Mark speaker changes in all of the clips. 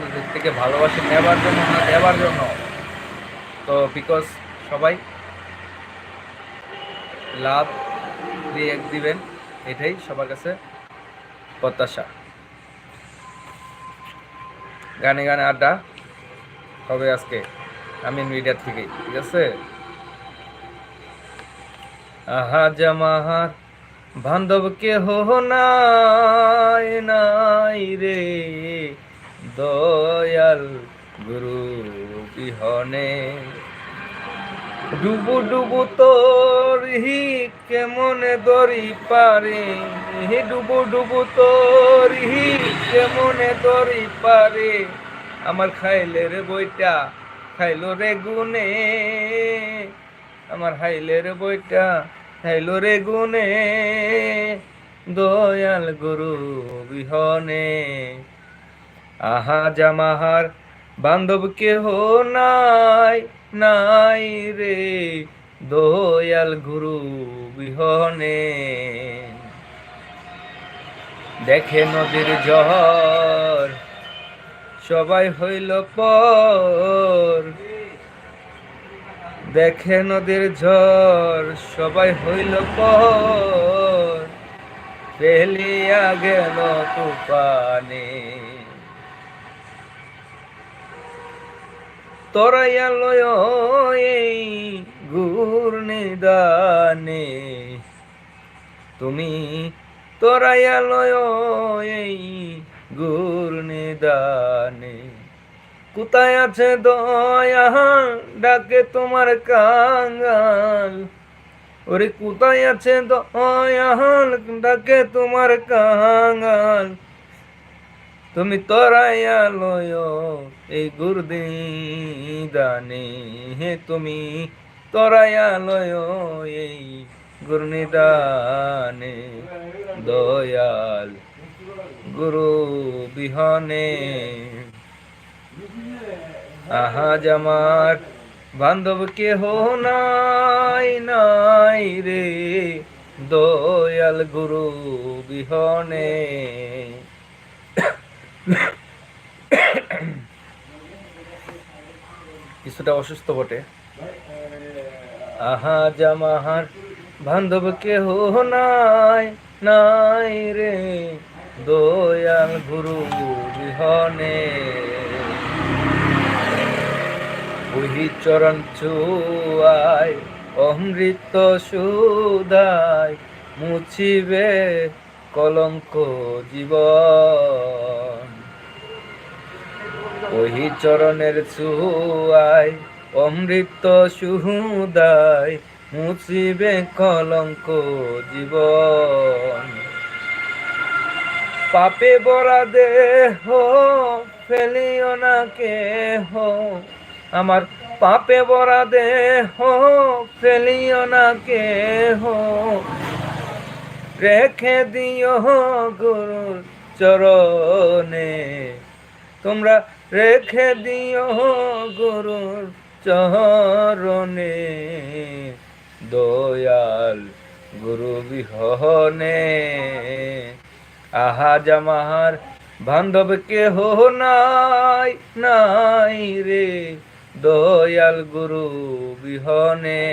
Speaker 1: আপনাদের থেকে ভালোবাসা নেবার জন্য না দেওয়ার জন্য। তো বিকজ সবাই লাভ রিয়েক্ট দিবেন, এটাই সবার কাছে প্রত্যাশা। গানে গানে আড্ডা হবে আজকে আমি মিডিয়ার থেকেই, ঠিক আছে? আহা জামাহার বান্ধব কেহ নাই নাই রে। দয়াল গুরু বিহনে ডুবু ডুবু তোর হি কেমনে দরি পারে? হি ডুবু ডুবু তোর হি কেমনে দরি পারে? আমার খাইলের বইটা খাইলো রে গুনে আমার হাইলের বইটা খাইলো রে গুনে দয়াল গুরু বিহনে আহা জামাহার বান্ধব কেহ নাই নাই রে দয়াল গুরু বিহনে। দেখে নদীর ঝড় সবাই হইল পর। দেখে নদীর ঝড় সবাই হইল পর। ফেলিয়া গেল তুফানে। তোরাইয়া লয় এই গুর নিদানে। তুমি তোরাইয়া লয় এই নিদানে। কোথায় আছে দয়া? ডাকে তোমার কাঙ্গাল ওরে কোথায় আছে দয়াল ডাকে তোমার কাঙ্গাল তুমি তোরাইয়া লয় এই গুরদিদানে হে তুমি তোরাইয়া লয় এই গুরনিদানে। দয়াল গুরু বিহনে। আহা জামার বান্ধব কেহ নাই নাই রে। দয়াল গুরু বিহনে। কিছুটা অসুস্থ বটে। আহা জামাহার বান্ধব কেহ নাই নাই রে। দয়াল গুরু বিহনে ওহি চরণ চুয়াই অমৃত সুদাই, মুছিবে কলঙ্ক জীবন। ওহি চরণের চুয়াই অমৃত সুদাই মুছিবে কলঙ্ক জীবন। পাপে বরা দেহ ফেলিও না কেহ, আমার পাপে বরা দেহ ফেলিও না কেহ। রেখে দিও গুরুর চরণে। তোমরা রেখে দিও গুরুর চরণে। দয়াল গুরু বিহনে। আহা জামাহার বান্ধব কেহ নাই নাই রে। দয়াল গুরু বিহনে।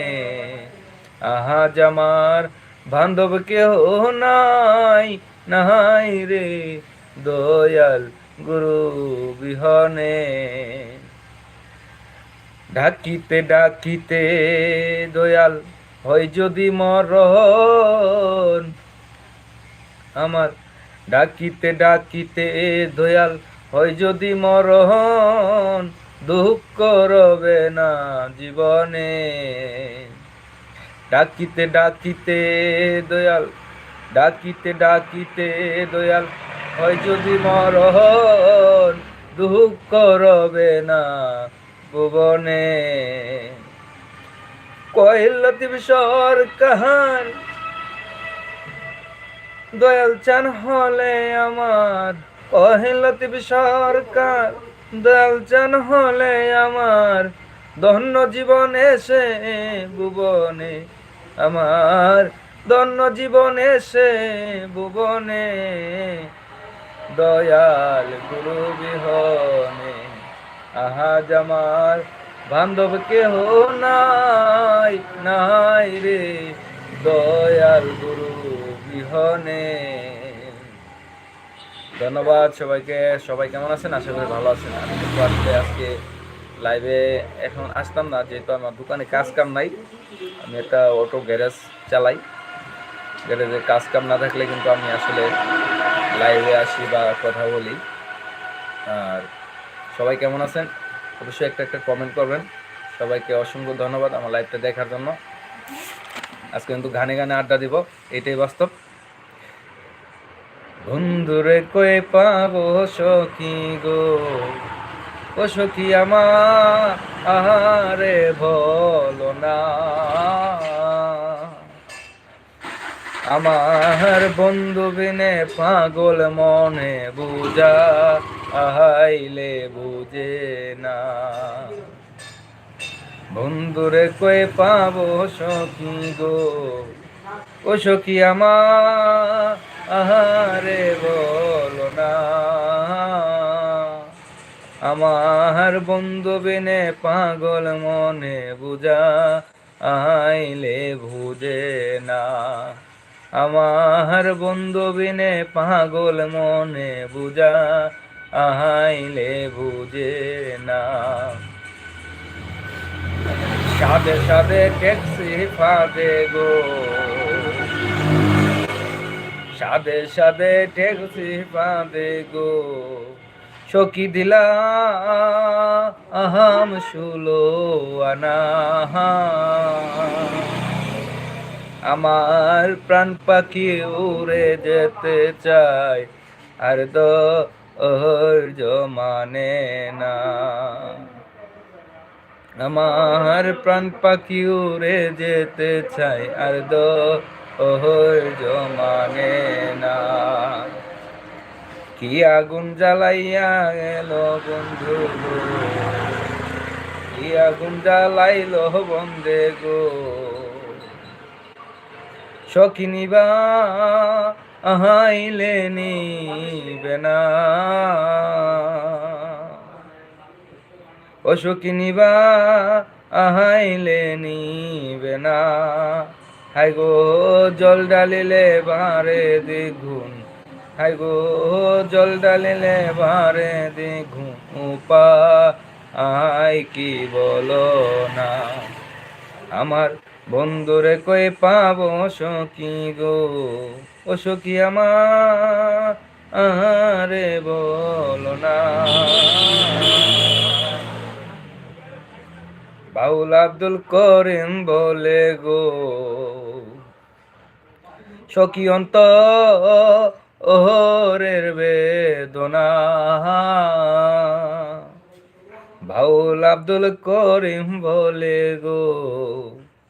Speaker 1: আহা জামার বান্ধব কেহ নাই নাই রে। দয়াল গুরু বিহনে ডাকিতে ডাকিতে দয়াল হয় যদি মরণ। আমার ডাকিতে ডাকিতে দয়াল হয় যদি মরণ, দুঃখ রবে না জীবনে। ডাকিতে ডাকিতে দয়াল, ডাকিতে ডাকিতে দয়াল হয় যদি মরণ দুঃখ রবে না ভুবনে। কহিল সরকার দয়াল চান হলে আমার। কহিল সরকার দয়াল চান হলে আমার। ধন্য জীবন এসে ভুবনে। আমার ধন্য জীবন এসে ভুবনে। দয়াল গুরু বিহনে। আহা জামার বান্ধব কেহ নাই নাই রে দয়াল গুরু বিহনে। ধন্যবাদ সবাইকে, সবাই কেমন আছেন? আশা করি ভালো আছেন। আমি আজকে লাইভে এখন আসতাম না, যেহেতু আমার দোকানে কাজ কাম নাই। আমি একটা অটো গ্যারেজ চালাই। গ্যারেজে কাজ কাম না থাকলে কিন্তু আমি আসলে লাইভে আসি বা কথা বলি। আর সবাই কেমন আছেন? অবশ্যই একটা একটা কমেন্ট করবেন। সবাইকে অসংখ্য ধন্যবাদ আমার লাইভটা দেখার জন্য। আজকে কিন্তু গানে গানে আড্ডা দিব, এটাই বাস্তব। বন্ধুরে কয়ে পাবো সখী গো? ও সখী আমার, আহারে বলো না। আমার বন্ধু বিনে পাগল মনে বুঝা, আহাইলে বুঝে না। বন্ধুরে কয়ে পাবো সখী গো, ও সখী আমার আহারে বলো না। আমার বন্ধু বিনে পাগল মনে বুঝা আইলে বুঝে না। আমার বন্ধু বিনে পাগল মনে বুঝা, আহাইলে বুঝে না। সাদে সাদে ট্যাক্সি ফাদে গো। সাদে সাদে ট্যাক্সি ফাদে গো। সখী দিলা আহাম শুলো আনা। আমার প্রাণ পাখি উড়ে যেতে চায়, আর ধৈর্য মানে না। আমার প্রাণ পাখি উড়ে যেতে চাই আর ধৈর্য মানে না। কি আগুন জ্বালাইয়া গেল বন্ধু কি আগুন জ্বালাইল বন্ধে গো? সখিনিবা আহাইলে নিবে না। ও সখিনিবা আহাইলে নিবে না। হাই গো, জল ডালিলে বারে দ্বিগুণ। হাই গো, জল ডালিলে বারে দ্বিগুণ। উপা আই কি বলো না। আমার বন্ধুরে কই পাব সখী গো? ও সখী আমার বলো না। বাউল আব্দুল করিম বলে গো, সখী অন্ত ওহরের বেদনা। বাউল আব্দুল করিম বলে গো,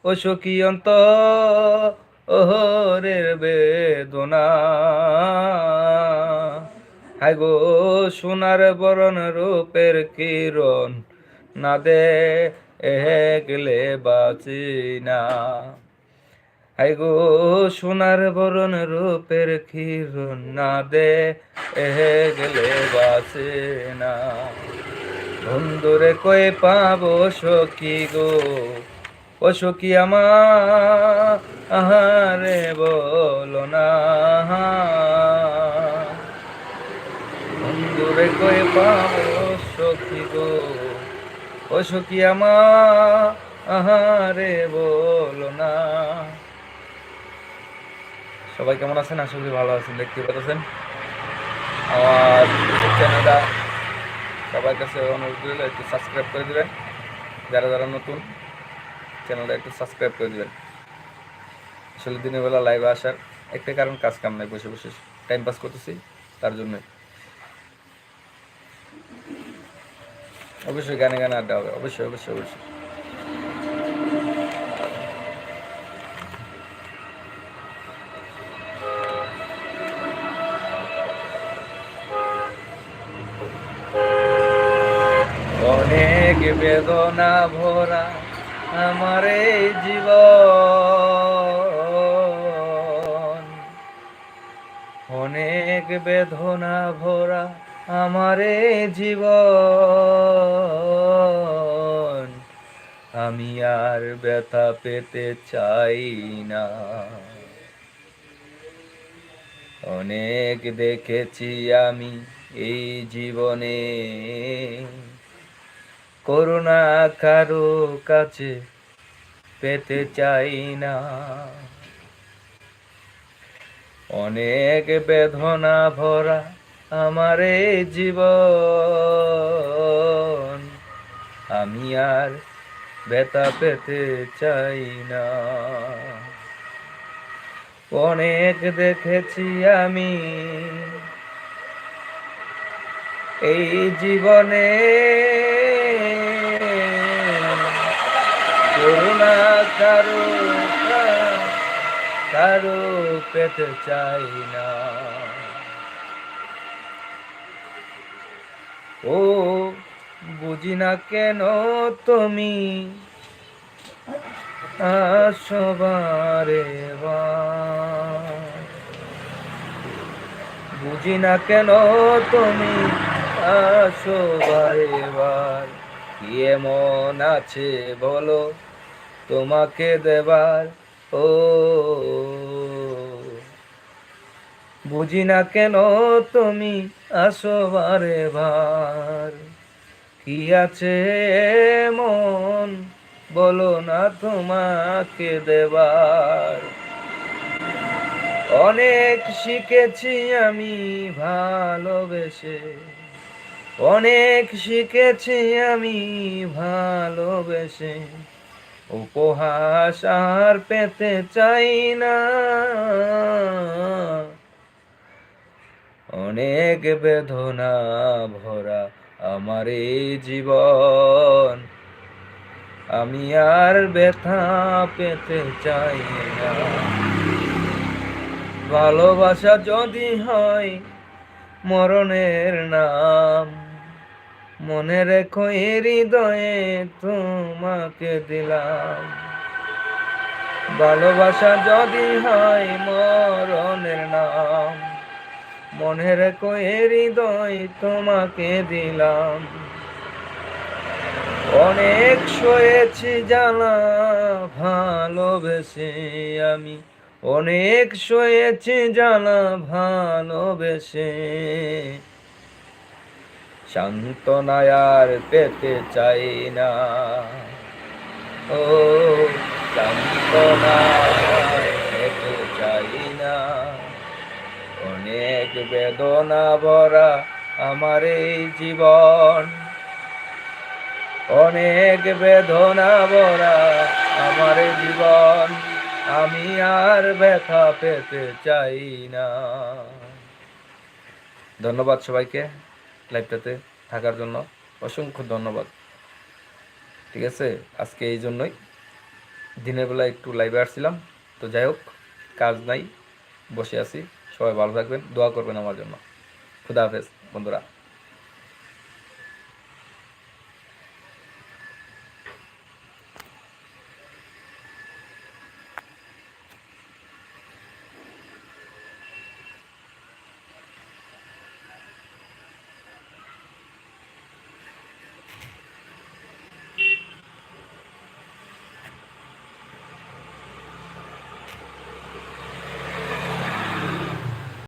Speaker 1: ও সখী অন্ত ওহরের বেদনা। হাই গো, সোনার বরণ রূপের কিরণ, না দে গেলে বাঁচি না। হাই গো, সোনার বরণ রূপের কিরণ, না দে গেলে বাঁচে না। বন্ধুরে কয়ে পাবো সখী গো। ও সখী আমার আহারে বলো না। বন্ধুরে কয়ে পাব সখী গো। ও সখী আমার আহারে বলো না। সবাই কেমন আছেন? আশা ভালো আছেন, দেখতে পাচ্ছেন। আমার চ্যানেলটা সবার কাছে অনুরোধ রইল, একটু সাবস্ক্রাইব করে দেবেন। যারা যারা নতুন চ্যানেলটা একটু সাবস্ক্রাইব করে দেবেন। আসলে দিনের বেলা লাইভে আসার একটা কারণ কাজ কাম নাই, বসে বসে টাইম পাস করতেছি, তার জন্য। অবশ্যই গানে গানে আড্ডা হবে, অবশ্যই অবশ্যই অবশ্যই অনেক বেদনা ভরা আমার এই জীবন। অনেক বেদনা ভরা আমারে জীবন। আমি আর ব্যথা পেতে চাই না। অনেক দেখেছি আমি এই জীবনে। করুণা কারও কাছে পেতে চাই না। অনেক বেদনা ভরা আমার জীবন, আমি আর ব্যথা পেতে চাই না। অনেক দেখেছি আমি এই জীবনে করুণা কারও কারও পেতে চাই না। ও, বুঝি না কেন তুমি আসবারে বুঝি না কেন তুমি আসবারে বার কি এমন আছে বলো? তোমাকে দেবার, ও। বুঝি না কেন তুমি আসো বারে ভার কি আছে মন, বলো না তোমাকে দেবার। অনেক শিখেছি আমি ভালোবেসে, অনেক শিখেছি আমি ভালোবেসে। উপহাস আর পেতে চাই না। অনেক বেদনা ভরা আমার এই জীবন। আমি আর ব্যথা পেতে চাই না। ভালোবাসা যদি হয় মরণের নাম। মনে রেখো হৃদয়ে তোমাকে দিলাম। ভালোবাসা যদি হয় মরণের নাম, মনে রেখো হৃদয় তোমাকে দিলাম। অনেক সয়েছি, জানা ভালোবেসে আমি। অনেক সয়েছি, জানা ভালোবেসে সান্ত্বনায় আর পেতে চাই না। ও সান্ত্বনায় পেতে চাই না। অনেক বেদনা ভরা আমার এই জীবন। অনেক বেদনা ভরা আমার জীবন। আমি আর ব্যথা পেতে চাই না। ধন্যবাদ সবাইকে। লাইভটাতে থাকার জন্য অসংখ্য ধন্যবাদ। ঠিক আছে? আজকে এই জন্যই। দিনের বেলা একটু লাইভে আসছিলাম। তো যাই হোক, কাজ নাই, বসে আছি। সবাই ভালো থাকবেন, দোয়া করবেন আমার জন্য। খুদা হাফেজ, বন্ধুরা।